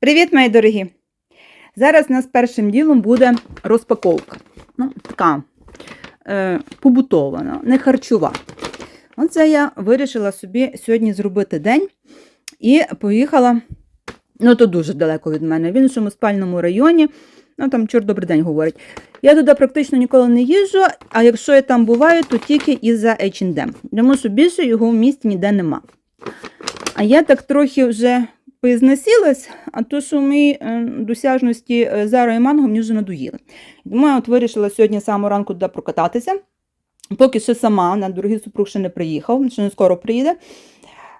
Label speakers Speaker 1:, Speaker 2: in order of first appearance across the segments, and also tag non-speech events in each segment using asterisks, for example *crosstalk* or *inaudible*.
Speaker 1: Привіт, мої дорогі! Зараз у нас першим ділом буде розпаковка. Ну, така е, побутована, не харчова. Оце я вирішила собі сьогодні зробити день і поїхала. Ну, то дуже далеко від мене, в іншому спальному районі. Ну, там чорт добрий день говорить. Я туди практично ніколи не їжджу, а якщо я там буваю, то тільки із-за H&M. Тому що більше його в місті ніде нема. А я так трохи вже поізнасілась, а то, що мої е, досяжності е, Зара і Манго мені вже надоїли. Я от вирішила сьогодні самого ранку туди прокататися. Поки ще сама, на дорогий супруг ще не приїхав, ще не скоро приїде.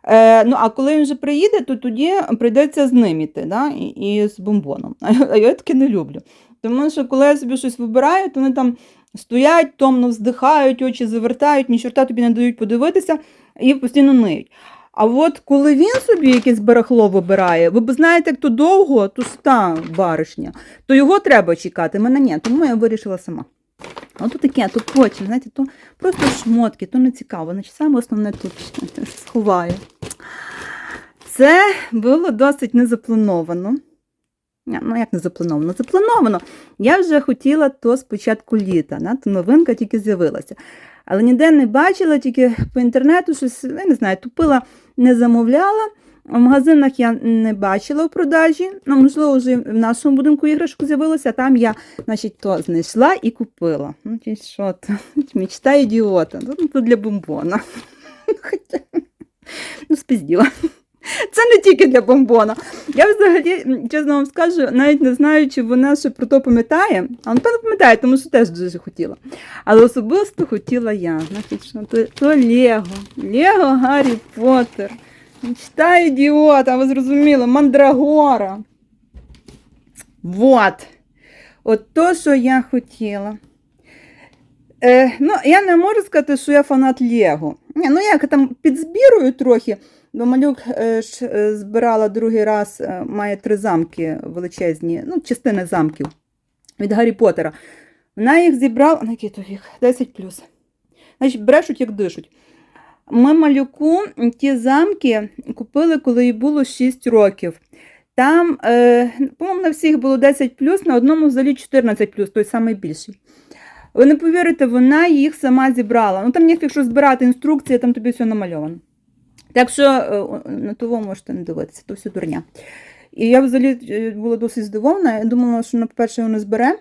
Speaker 1: Е, ну, а коли він вже приїде, то тоді прийдеться з ним іти, да? і, і з бомбоном. *laughs* А я таке не люблю. Тому що коли я собі щось вибираю, то вони там стоять, томно вздихають, очі завертають, ні чорта тобі не дають подивитися і постійно ниють. А от коли він собі якесь барахло вибирає, ви б знаєте, як то довго, то ж та баришня, то його треба чекати, мене ні, тому я вирішила сама. Тут таке, то потім, знаєте, то просто шмотки, то не цікаво. Значить, саме основне тут *laughs* сховаю. Це було досить незаплановано. Ні, Ну, як не заплановано? Заплановано. Я вже хотіла то з початку літа, да? то новинка тільки з'явилася. Але ніде не бачила, тільки по інтернету щось, я не знаю, тупила, не замовляла. В магазинах я не бачила в продажі. Ну, можливо, вже в нашому будинку іграшку з'явилося, там я, значить, то знайшла і купила. Ну, що то? *laughs* Мічта ідіота. Ну, то для бомбона. *laughs* Ну, спизділа. Це не тільки для бомбона. Я взагалі, чесно вам скажу, навіть не знаю, чи вона ще про то пам'ятає. А напевно пам'ятає, тому що теж дуже хотіла. Але особисто хотіла я. Значить, що то, то Лего. Лего Гаррі Поттер. Мечта ідіота, ви зрозуміли, мандрагора. Вот. От то, що я хотіла. Е, ну, я не можу сказати, що я фанат Лего. Ні, ну як там підзбірую трохи. Бо малюк е, е, збирала другий раз, е, має три замки величезні, ну, частини замків від Гаррі Поттера. Вона їх зібрала, на який то вік? 10 плюс. Значить, брешуть, як дишуть. Ми малюку ті замки купили, коли їй було 6 років. Там, по-моєму, на всіх було 10 плюс, на одному взагалі 14 плюс, той самий більший. Ви не повірите, вона їх сама зібрала. Ну там, якщо збирати інструкції, там тобі все намальовано. Так що е, на того можете не дивитися, то все дурня. І я взагалі е, була досить здивована. Я думала, що на перше вона збере,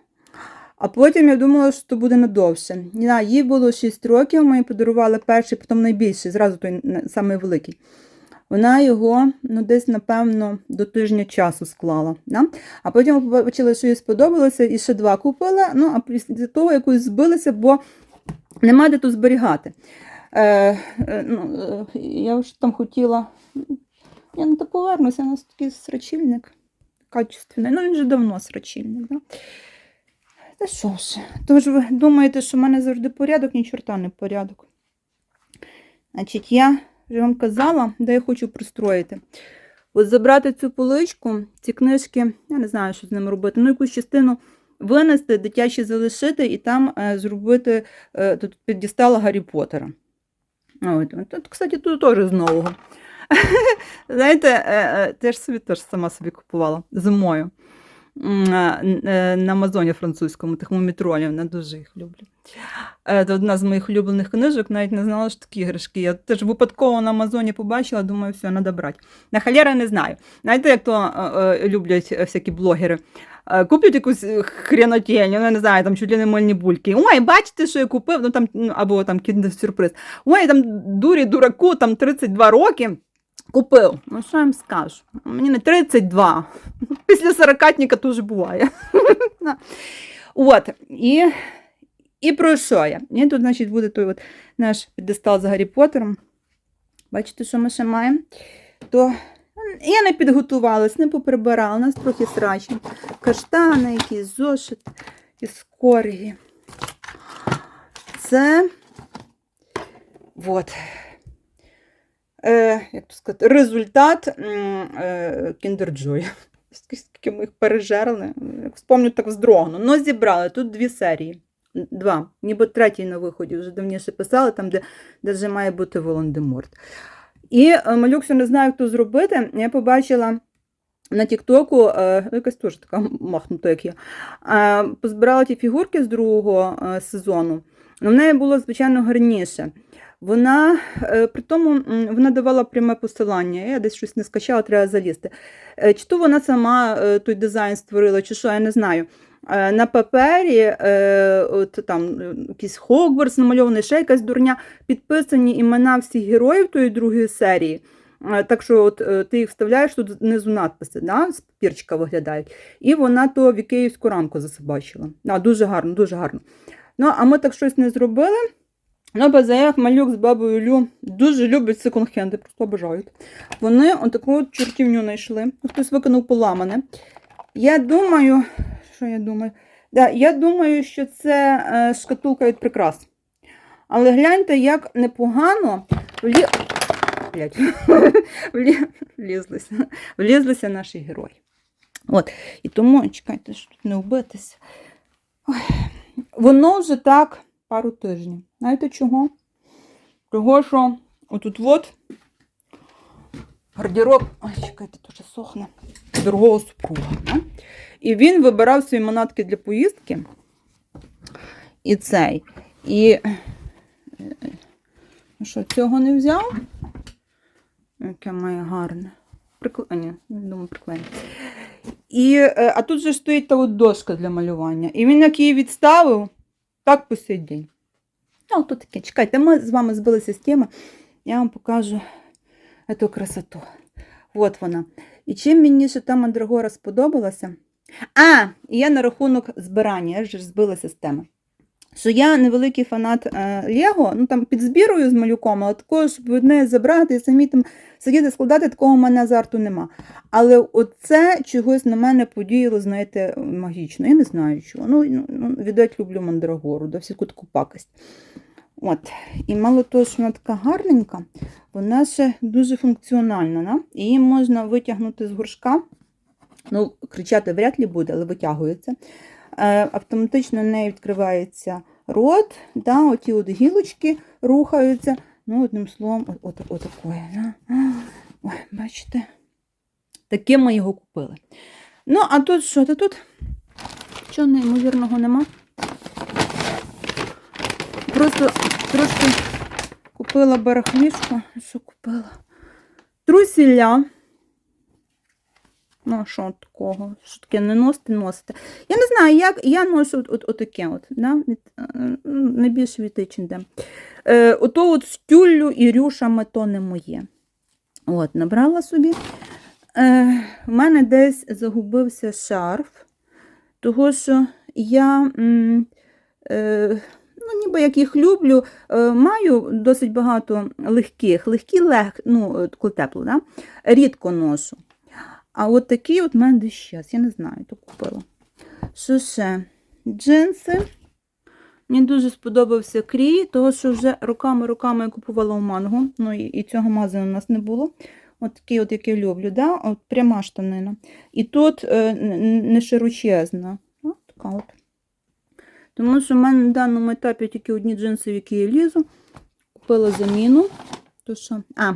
Speaker 1: а потім я думала, що то буде надовше. Да, їй було 6 років, ми їй подарували перший, потім найбільший, зразу той самий великий. Вона його ну, десь, напевно, до тижня часу склала. Да? А потім побачила, що їй сподобалося, і ще два купила. Ну, а після того якось збилися, бо нема де тут зберігати. Е, е, ну, е, я ж там хотіла. Я не то повернуся, у нас такий срачільник качественний. Ну, він вже давно срачільник. Да? Та що ж, то ж ви думаєте, що в мене завжди порядок, ні чорта не порядок. Значить, я вже вам казала, де я хочу пристроїти. От забрати цю поличку, ці книжки, я не знаю, що з ними робити. Ну, якусь частину винести, дитячі залишити і там е, зробити, е, тут піддістала Гаррі Поттера. От, тут, кстати, тут теж з нового. *laughs* Знаєте, е, е, теж собі теж сама собі купувала зимою е, е, на Амазоні французькому, тих мумітролів, не дуже їх люблю. Це одна з моїх улюблених книжок, навіть не знала, що такі іграшки. Я теж випадково на Амазоні побачила, думаю, все, треба брати. На халера не знаю. Знаєте, як то люблять всякі блогери? Е, Куплять якусь хренотень, ну, я не знаю, там чуть ли не мильні бульки. Ой, бачите, що я купив, ну там, ну, або там сюрприз. Ой, там дурі дураку, там 32 роки. Купив. Ну, що я вам скажу? Мені не 32. *laughs* Після сорокатника теж буває. *laughs* От. І, і про що я? І тут, значить, буде той от наш підестал з Гаррі Поттером. Бачите, що ми ще маємо? То я не підготувалась, не поприбирала, у нас трохи срачні. Каштани, якісь зошит із коргі. Це от. Е, як сказати, результат е, *laughs* Скільки ми їх пережерли. Як вспомню, так вздрогну. Ну, зібрали. Тут дві серії. Два. Ніби третій на виході вже давніше писали, там, де, де вже має бути Волан-де-Морт. І е, малюк, що не знаю, як то зробити, я побачила на Тіктоку, е, ну, якась теж така махнута, як я, е, позбирала ті фігурки з другого сезону. Ну, В неї було, звичайно, гарніше. Вона при тому вона давала пряме посилання. Я десь щось не скачала, треба залізти. Чи то вона сама той дизайн створила, чи що, я не знаю. Е, На папері е, от там е, якийсь Хогвартс намальований, ще якась дурня, підписані імена всіх героїв тої другої серії. Так що от, ти їх вставляєш, тут знизу надписи, да, з папірчика виглядають. І вона то в Ікеївську рамку засобачила. А, дуже гарно, дуже гарно. Ну, а ми так щось не зробили. Ну, Базаях, малюк з бабою Лю дуже люблять секонд-хенди, просто обожають. Вони отаку от чортівню знайшли. Хтось викинув поламане. Я думаю, що я думаю? Да, я думаю, що це е, шкатулка від прикрас. Але гляньте, як непогано влі... Блядь. *laughs* влі... влізлися. влізлися наші герої. От. І тому, чекайте, щоб не вбитися. Ой. Воно вже так пару тижнів. Знаєте чого? Того, що отут от гардероб. Ой, чекайте, дуже сохне. Дорогого супруга. Да? І він вибирав свої манатки для поїздки. І цей. І е, ну що, цього не взяв? Яке має гарне. Прикл... А, ні, думаю, приклеїть. І, е, а тут же стоїть та от дошка для малювання. І він як її відставив, так по сей день. Ну, то таке, чекайте, ми з вами збилися з теми. Я вам покажу цю красоту. От вона. І чим мені ще та мандрагора сподобалася. А, і я на рахунок збирання, я ж збилася з. Що я невеликий фанат е, Лего, ну там підзбірую з малюком, але такого, щоб одне забрати і самі там сидіти складати, такого в мене азарту нема. Але оце чогось на мене подіяло, знаєте, магічно. Я не знаю чого. Ну, ну, ну віддать люблю мандрагору, да всяку таку пакость. От. І мало того, що вона така гарненька, вона ще дуже функціональна. Да? Її можна витягнути з горшка. Ну, кричати вряд ли буде, але витягується. Е, автоматично в неї відкривається рот, да, оті от гілочки рухаються. Ну, одним словом, от, от, от. Да? Ой, бачите? Таким ми його купили. Ну, а тут що? Та тут чого неймовірного нема. Просто трошки купила барахлішку. Що купила? Трусілля. Ну, що такого? Що таке не носите, носите. Я не знаю, як я ношу от, от, отаке от, да? від, е, де. Е, ото от з тюллю і рюшами то не моє. От, набрала собі. Е, в мене десь загубився шарф, того що я, м, е, ну, ніби як їх люблю, е, маю досить багато легких, легкі лег, ну, тепло, да? рідко ношу. А от такий от мене десь щас, я не знаю, то купила. Що ще? Джинси. Мені дуже сподобався крій, того що вже роками-роками я купувала у манго. Ну і, і цього магазину у нас не було. От такий, от, який люблю, да? от пряма штанина. І тут е, не широчезна. От така от. Тому що в мене на даному етапі тільки одні джинси, в які я лізу. Купила заміну. То що? А,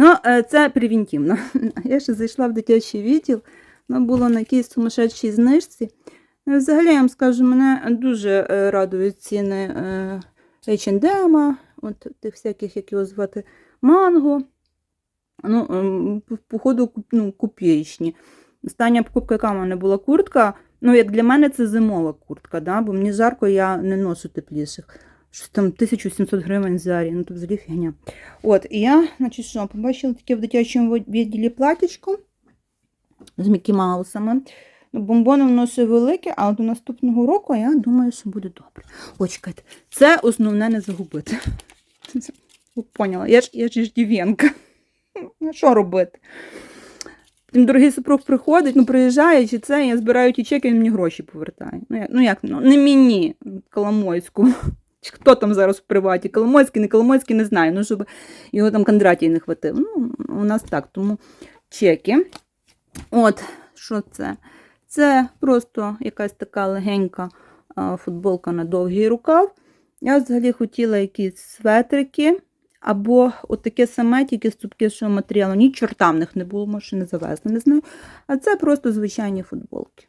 Speaker 1: ну, е, це превентивно. *laughs* Я ще зайшла в дитячий відділ. Воно було на якійсь сумасшедшій знижці. Ну, Взагалі, я вам скажу, мене дуже е, радують ціни H&M, от тих всяких, як його звати, манго. Ну, ем, походу, ну, копієчні. Остання покупка, яка в мене була куртка. Ну, як для мене це зимова куртка, да? бо мені жарко, я не ношу тепліших. Щось там 1700 гривень зарі, ну то взагалі фігня. От, і я, значить, що, побачила таке в дитячому відділі платічко з Мікі Маусами. Ну, Бомбони воно ще велике, а до наступного року я думаю, що буде добре. О, чекайте, це основне не загубити. *laughs* Поняла, я ж я ж иждівенка. *laughs* Ну, що робити? Тим дорогий супруг приходить, ну приїжджає, чи це, я збираю ті чеки, він мені гроші повертає. Ну як, ну, як ну, не мені, Коломойському. Хто там зараз в приваті? Коломойський, не Коломойський, не знаю. Ну, щоб його там Кондратій не хватив. Ну, у нас так, тому чеки. От, що це? Це просто якась така легенька футболка на довгий рукав. Я взагалі хотіла якісь светрики, або от таке саме, тільки з цупкішого матеріалу. Ні чорта в них не було, може не завезли, не знаю. А це просто звичайні футболки.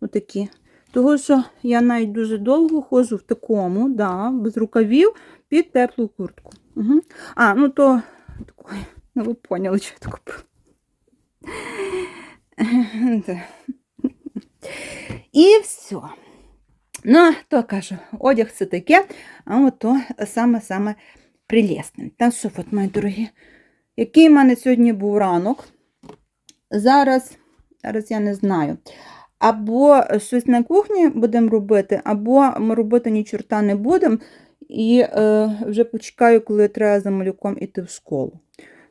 Speaker 1: Отакі. Того, що я навіть дуже довго ходжу в такому, да, без рукавів, під теплу куртку. Угу. А, ну то такої, ну ви поняли, що я так купила. *laughs* І все. Ну, то кажу, одяг це таке, а от то саме-саме прелесне. Та що, от, мої дорогі, який в мене сьогодні був ранок? Зараз, зараз я не знаю. Або щось на кухні будемо робити, або ми робити ні чорта не будемо. І е, вже почекаю, коли треба за малюком іти в школу.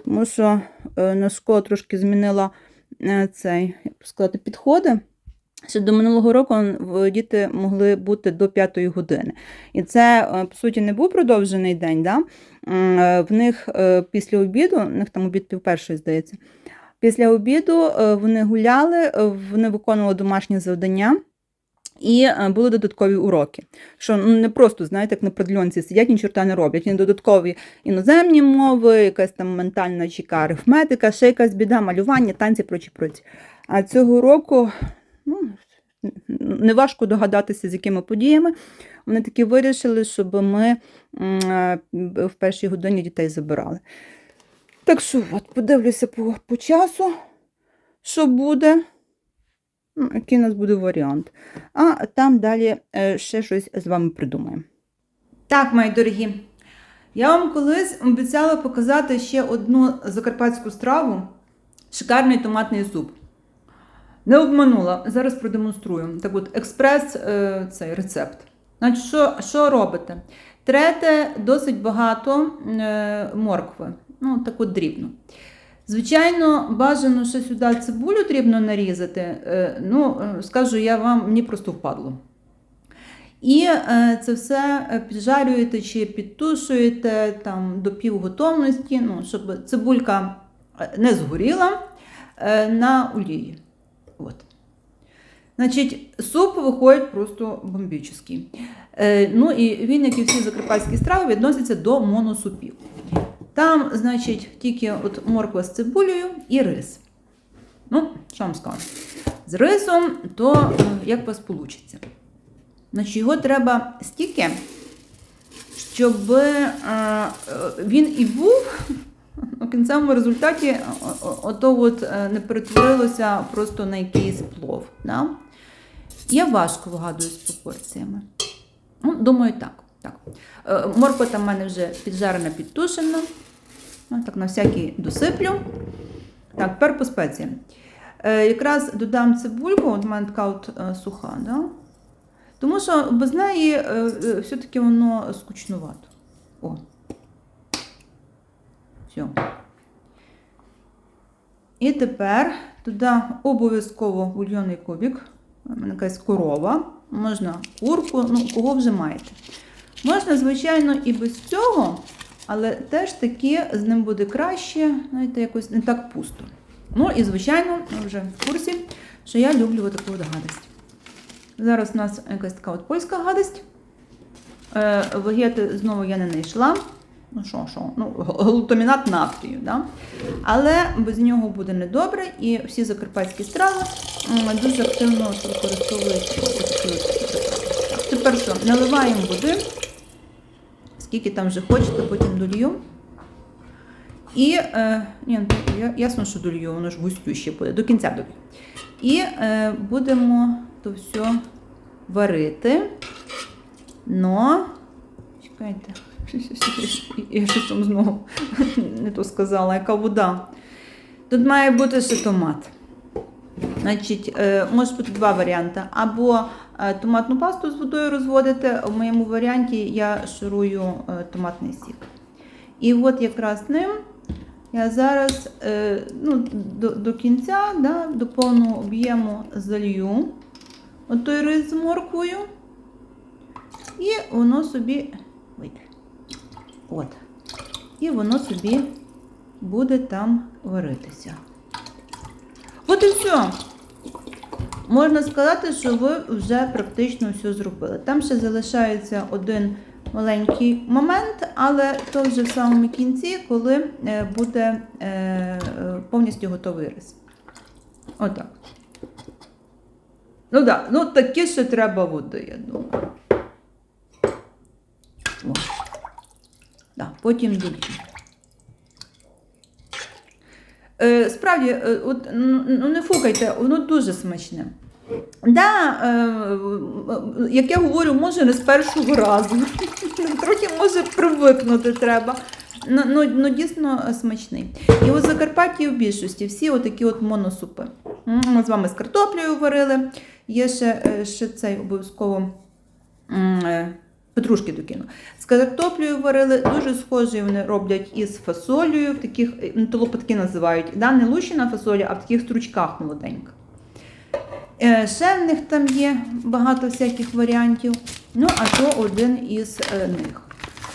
Speaker 1: Тому що е, на школу трошки змінила е, цей, як би сказати, підходи. Ще до минулого року діти могли бути до 5 години. І це, е, по суті, не був продовжений день. Да? Е, В них е, після обіду, у них там обід пів першої, здається. Після обіду е, вони гуляли, е, вони виконували домашні завдання. І е, були додаткові уроки. Що ну, не просто, знаєте, як на продльонці сидять, ні чорта не роблять. І додаткові іноземні мови, якась там ментальна чіка, арифметика, ще якась біда, малювання, танці, прочі, прочі. А цього року ну, неважко догадатися, з якими подіями. Вони таки вирішили, щоб ми в першій годині дітей забирали. Так що, от, подивлюся по, по часу, що буде. Ну, Який у нас буде варіант. А там далі е, ще щось з вами придумаємо. Так, мої дорогі, я вам колись обіцяла показати ще одну закарпатську страву шикарний томатний суп. Не обманула, зараз продемонструю. Так от, експрес е, цей рецепт. Значить, що, що робите? Трете досить багато е, моркви, ну, так от дрібно. Звичайно, бажано ще сюди цибулю дрібно нарізати. Е, ну, е, скажу я вам, мені просто впадло. І е, це все піджарюєте чи підтушуєте там, до півготовності, ну, щоб цибулька не згоріла на олії. От. Значить, суп виходить просто бомбічний. Ну і він, як і всі закарпатські страви, відноситься до моносупів. Там, значить, тільки от морква з цибулею і рис. Ну, що вам скажу? З рисом, то як у вас вийде? Значить, його треба стільки, щоб е, е, він і був *laughs* у кінцевому результаті ото от е, не перетворилося просто на якийсь плов. Да? Я важко вигадую з пропорціями. Ну, думаю, так. так. Морква там в мене вже піджарена, підтушена. Ну, так, на всякий досиплю. Так, тепер по спеціям. Е, якраз додам цибульку, от в мене така от е, суха, да? тому що без неї е, е, все-таки воно скучнувато. О. Все. І тепер туди обов'язково бульйонний кубик. У мене якась корова, можна курку, ну, кого вже маєте. Можна, звичайно, і без цього, але теж таки з ним буде краще, знаєте, якось не так пусто. Ну і, звичайно, ви вже в курсі, що я люблю таку от гадость. Зараз у нас якась така от польська гадость. Е, вегети знову я не знайшла. Ну що, що? Ну, глутамінат нафтою, да? але без нього буде недобре, і всі закарпатські страви дуже активно використовують Тепер що? Наливаємо води, скільки там вже хочете, потім долью. І е, ні, ну, я- ясно, що долью, воно ж густюще буде, до кінця долью. І е, будемо то все варити. Но. Чекайте. *laughs* Я щось там знову не то сказала, яка вода. Тут має бути ще томат. Значить, е, може бути два варіанти. Або томатну пасту з водою розводити. В моєму варіанті я шарую е, томатний сік. І от якраз ним я зараз е, ну, до, до кінця, да, до повного об'єму залью отой рис з морквою. І воно собі вийде. От. І воно собі буде там варитися. От і все. Можна сказати, що ви вже практично все зробили. Там ще залишається один маленький момент, але то вже в самому кінці, коли е, буде е, повністю готовий рис. Отак. Ну так, ну таке ще треба води, я думаю. О. Да, потім долі. Е, справді, е, от, ну, ну, не фукайте, воно дуже смачне. Да, е, як я говорю, може не з першого разу. *laughs* Трохи може привикнути треба. Ну, ну, ну дійсно смачний. І у Закарпатті в більшості всі отакі от моносупи. Ми з вами з картоплею варили. Є ще, е, ще цей обов'язково петрушки докину. З картоплею варили, дуже схожі вони роблять із фасолею, в таких ну, то лопатки називають. Да, не лущена фасоля, а в таких стручках молоденьких. Е, Ще в них там є багато всяких варіантів. Ну, а то один із е, них.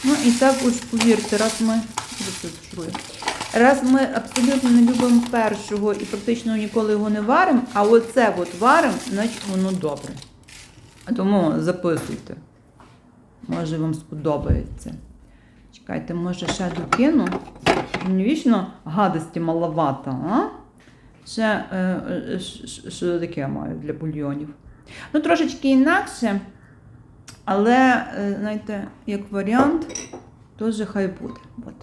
Speaker 1: Ну і також, повірте, раз ми. Раз ми абсолютно не любимо першого і практично ніколи його не варимо, а оце от варимо, значить воно добре. Тому записуйте. Може вам сподобається. Чекайте, може ще докину. Мені вічно гадості маловато, а? Ще е, е, що таке я маю для бульйонів. Ну, трошечки інакше, але, е, знаєте, як варіант, теж хай буде. От.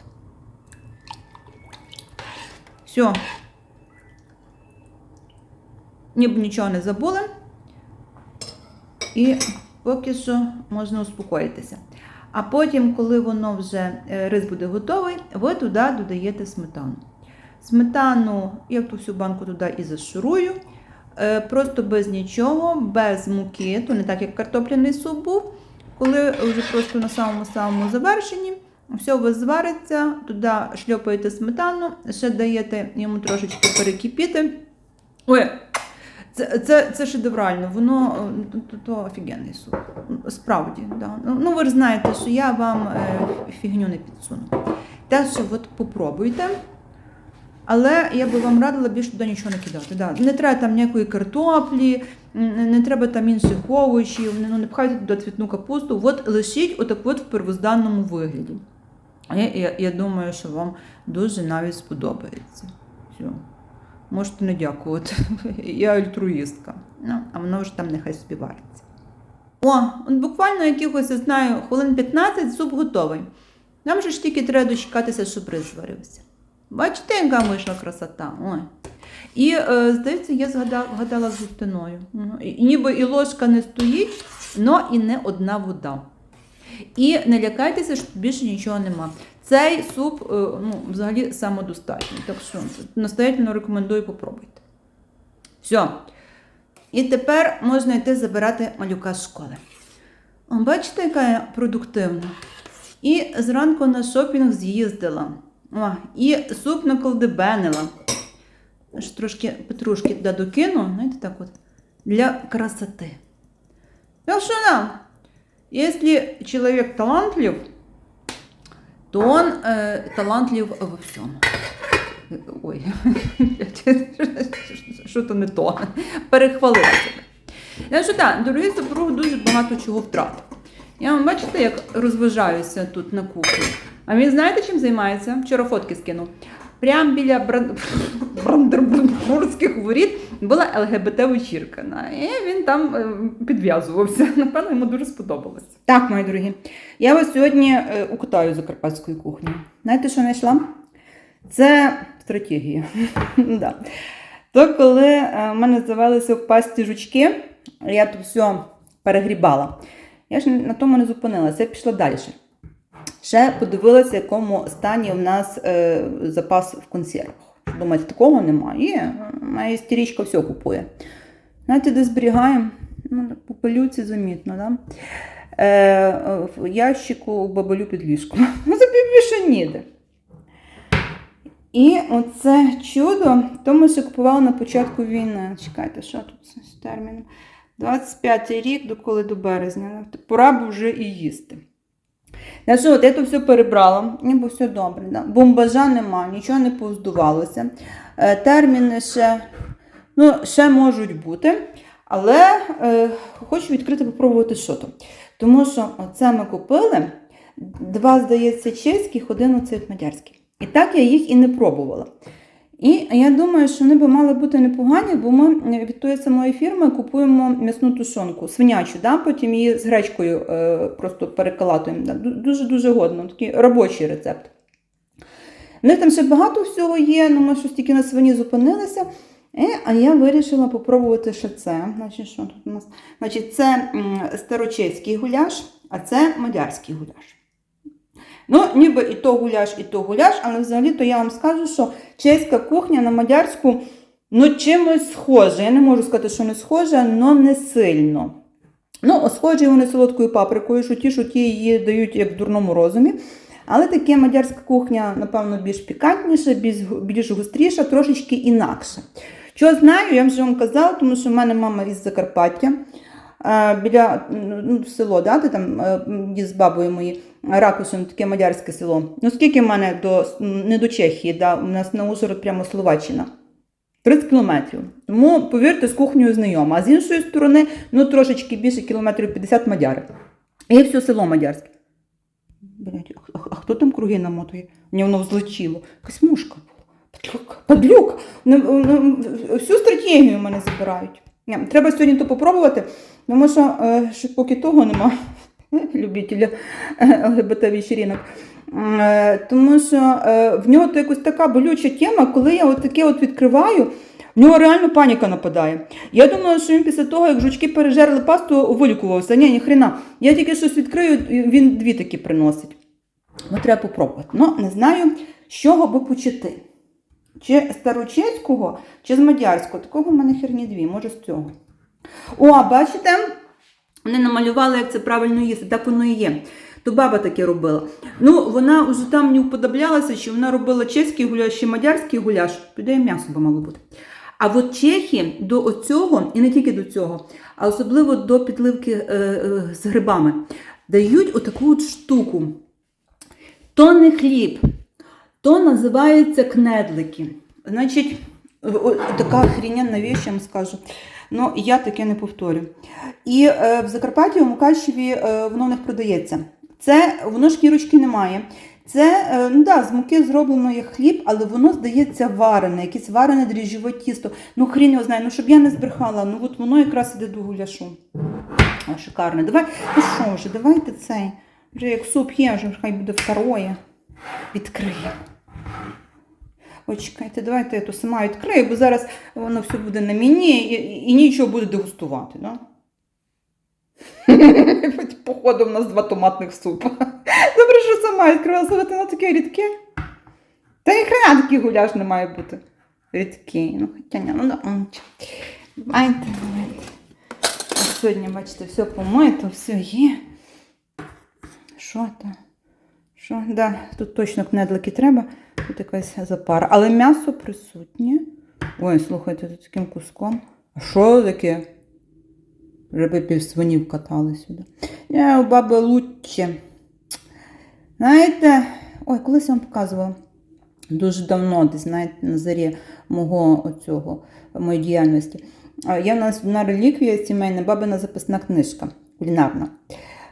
Speaker 1: Все. Ніби нічого не забули. І поки що можна успокоїтися. А потім, коли воно вже е, рис буде готовий, ви туди додаєте сметану. Сметану я ту всю банку туди і зашурую. Е, Просто без нічого, без муки, то не так, як картопляний суп був. Коли вже просто на самому-самому завершенні, все у вас звариться, туди шльопаєте сметану, ще даєте йому трошечки перекипіти. Ой, це, це, це шедеврально, воно е, то, то, офігенний суп. Справді, да. Ну, ну, ви ж знаєте, що я вам е, фігню не підсуну. Так що от попробуйте. Але я би вам радила більше туди нічого не кидати. Да. Не треба там ніякої картоплі, не, треба там інших овочів, ну, не пхайте туди цвітну капусту. От лишіть отак от в первозданному вигляді. Я, я, я думаю, що вам дуже навіть сподобається. Все. Можете не дякувати. *laughs* Я альтруїстка. Ну, а воно вже там нехай собі вариться. О, от буквально якихось, я знаю, хвилин 15 суп готовий. Нам же ж тільки треба дочекатися, щоб рис зварився. Бачите, яка вийшла красота. Ой. І, е, здається, я згадала, вгадала з густиною. Ніби і ложка не стоїть, але і не одна вода. І не лякайтеся, що більше нічого нема. Цей суп е, ну, взагалі самодостатній. Так що настоятельно рекомендую попробуйте. Все. І тепер можна йти забирати малюка з школи. Бачите, яка я продуктивна. І зранку на шопінг з'їздила. О, і суп наколдебенила. Трошки петрушки туди докину, знаєте, так от, для красоти. Так що да, если человек талантлив, *laughs* то он э, талантлив во всем. Ой, що-то не то. Перехвалила себе. Я що так, дорогий супруг дуже багато чого втратив. Я вам бачите, як розважаюся тут на кухні. А він знаєте, чим займається? Вчора фотки скинув. Прямо біля Бран... *laughs* Брандербурзьких воріт була ЛГБТ-вечірка. І він там е, підв'язувався. *laughs* Напевно, йому дуже сподобалось. Так, мої дорогі, я вас сьогодні е, укатаю закарпатською кухнею. Знаєте, що знайшла? Це стратегія. *laughs* да. То коли е, в мене завелися в пасті жучки, я тут все перегрібала. Я ж на тому не зупинилася, я пішла далі. Ще подивилася, в якому стані в нас запас в консервах. Думаєте, такого немає? Є, моя істеричка все купує. Знаєте, де зберігаємо? Ну, по замітно, да? Е, в ящику у бабалю під ліжком. *laughs* Ну, це більше ніде. І оце чудо, то ми ще на початку війни. Чекайте, що тут з терміном? 25 й рік, доколи до березня. Пора б вже і їсти. Я що, от я то все перебрала, ніби все добре. Да? Бомбажа нема, нічого не повздувалося. Е, терміни ще, ну, ще можуть бути. Але е, хочу відкрити попробувати що то. Тому що це ми купили два, здається, чеських, один оцей мадярський. І так я їх і не пробувала. І я думаю, що вони би мали бути непогані, бо ми від тої самої фірми купуємо м'ясну тушонку, свинячу, да? потім її з гречкою е, просто перекалатуємо. Дуже-дуже годно, такий робочий рецепт. В них там ще багато всього є, але ми щось тільки на свині зупинилися. Е, а я вирішила попробувати ще це. Значить, що тут у нас? Значить, це старочеський гуляш, а це мадярський гуляш. Ну, ніби і то гуляш, і то гуляш, але взагалі-то я вам скажу, що чеська кухня на мадярську ну, чимось схожа. Я не можу сказати, що не схожа, але не сильно. Ну, схожі вони солодкою паприкою, що ті, що ті її дають як в дурному розумі. Але таке мадярська кухня, напевно, більш пікантніша, більш, більш густріша, трошечки інакше. Що знаю, я вже вам казала, тому що в мене мама із Закарпаття. Е, Біля ну, село, да, де там е, з бабою мої Ракушин, таке мадярське село. Ну скільки в мене до не до Чехії, да, у нас на Ужгород прямо Словаччина. 30 кілометрів. Тому, повірте, з кухнею знайома. А з іншої сторони, ну трошечки більше кілометрів 50 мадяри. І все село мадярське. Блять, а, а хто там круги намотує? Мені воно взлетіло. Якась мушка була. Падлюк. Падлюк! Ну, ну, Всю стратегію мене забирають. Треба сьогодні то попробувати, тому що е, ще поки того нема *laughs* любителя ЛГБТ вечеринок. Е, Тому що е, в нього то якось така болюча тема, коли я таке от відкриваю, в нього реально паніка нападає. Я думала, що він після того, як жучки пережерли пасту, вилікувався. Ні, ні хрена. Я тільки щось відкрию, він дві такі приносить. Ну, треба попробувати. Ну, не знаю, з чого би почати. Чи старочеського, чи з мадярського. Такого в мене херні дві, може з цього. О, бачите? Вони намалювали, як це правильно їсти, так воно і є. То баба таке робила. Ну, вона вже там не уподоблялася, чи вона робила чеський гуляш, чи мадярський гуляш. І м'ясо би мало бути. А от чехи до оцього, і не тільки до цього, а особливо до підливки е, е, з грибами, дають отаку от штуку. То не хліб, то називається кнедлики. Значить, така охрененна віч, я вам скажу. Ну, я таке не повторю. І е, в Закарпатті, у Мукачеві, е, воно них продається. Це воно шкірочки немає. Це е, ну да, з муки зроблено як хліб, але воно здається варене, якесь варене дріжджове тісто. Ну, хрін його знає, ну щоб я не збрехала, ну от воно якраз іде до гуляшу. О, шикарне. Давай, ну що вже, давайте цей. Вже як суп є, вже хай буде второе. Відкрию. Чекайте, давайте я то сама відкрию, бо зараз воно все буде на мені і, і нічого буде дегустувати, да? Походу, в нас два томатних супа. Добре, що сама відкрила слухати, воно таке рідке. Та і хрена такий гуляш не має бути. Рідкий. Ну, хоча ні, ну. Давайте, давайте. Сьогодні, бачите, все помито, все є. Що там? Що? Да, тут точно кнедлики треба. Тут якась запара. Але м'ясо присутнє. Ой, слухайте, тут таким куском. А що таке? Риби пів свинів катали сюди. Я у баби лучше. Знаєте, ой, колись я вам показувала. Дуже давно, десь знаєте, на зарі мого оцього, моєї діяльності. Є в нас на реліквія сімейна бабина записна книжка кулінарна.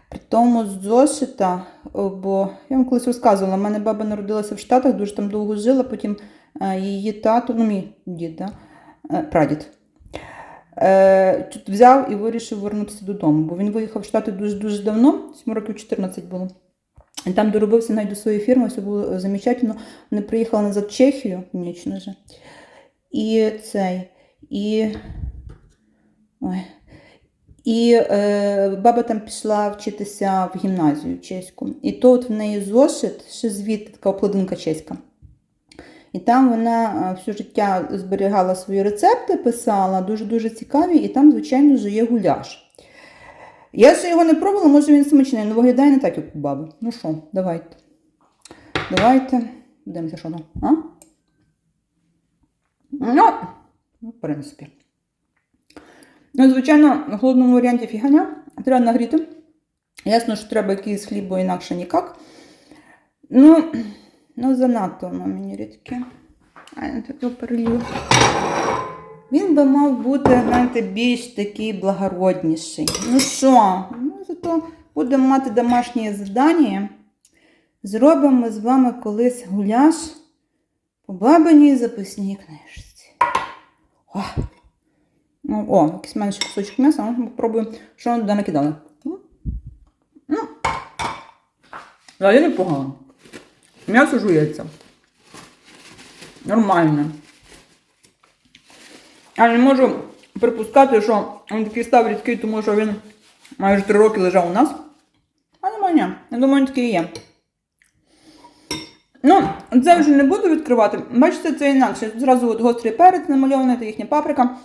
Speaker 1: При тому з зошита, бо я вам колись розказувала, в мене баба народилася в Штатах, дуже там довго жила, потім е, її тато, ну мій дід, да? е, прадід, е, взяв і вирішив вернутися додому, бо він виїхав в Штати дуже-дуже давно, 7 років 14 було. І там доробився навіть до своєї фірми, все було замечательно. Вони приїхали назад в Чехію, конечно же. І цей, і. Ой. І е, баба там пішла вчитися в гімназію чеську. І то от в неї зошит, ще звідти така обкладинка чеська. І там вона е, все життя зберігала свої рецепти, писала, дуже-дуже цікаві, і там, звичайно, вже є гуляш. Я ще його не пробувала, може він смачний, але виглядає не так, як у баби. Ну що, давайте. Давайте. Дивимося, що там. А? Ну, ну, в принципі. Ну, звичайно, в холодному варіанті фіганя. Треба нагріти. Ясно, що треба якийсь хліб, бо інакше ніяк. Ну, ну занадто воно мені рідке. А я перелью. Він би мав бути, знаєте, більш такий благородніший. Ну що, ну зато будемо мати домашнє завдання. зробимо з вами колись гуляш по бабиній записній книжці. О, о якийсь мене кусочок м'яса, ну, попробую, що вони туди накидали. Ну, ну. Взагалі непогано. М'ясо жується. Нормально. Я не можу припускати, що він такий став рідкий, тому що він майже три роки лежав у нас. А немає. Я думаю, він такий є. Ну, це вже не буду відкривати. Бачите, це інакше. Зразу от гострий перець намальований, це їхня паприка.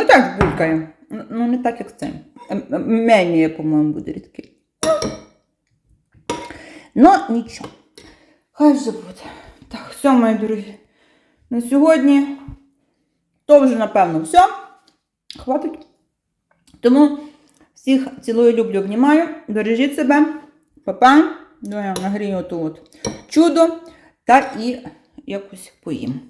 Speaker 1: Ну так булькає. Ну, Ну, не так, як це. Мені, по-моєму, буде рідкий. Ну, нічого. Хай вже буде. Так, все, мої дорогі. На сьогодні то вже, напевно, все. Хватить. Тому всіх цілую, люблю, обнімаю. Бережіть себе. Па-па. Ну, я нагрію оту от чудо та і якось поїм.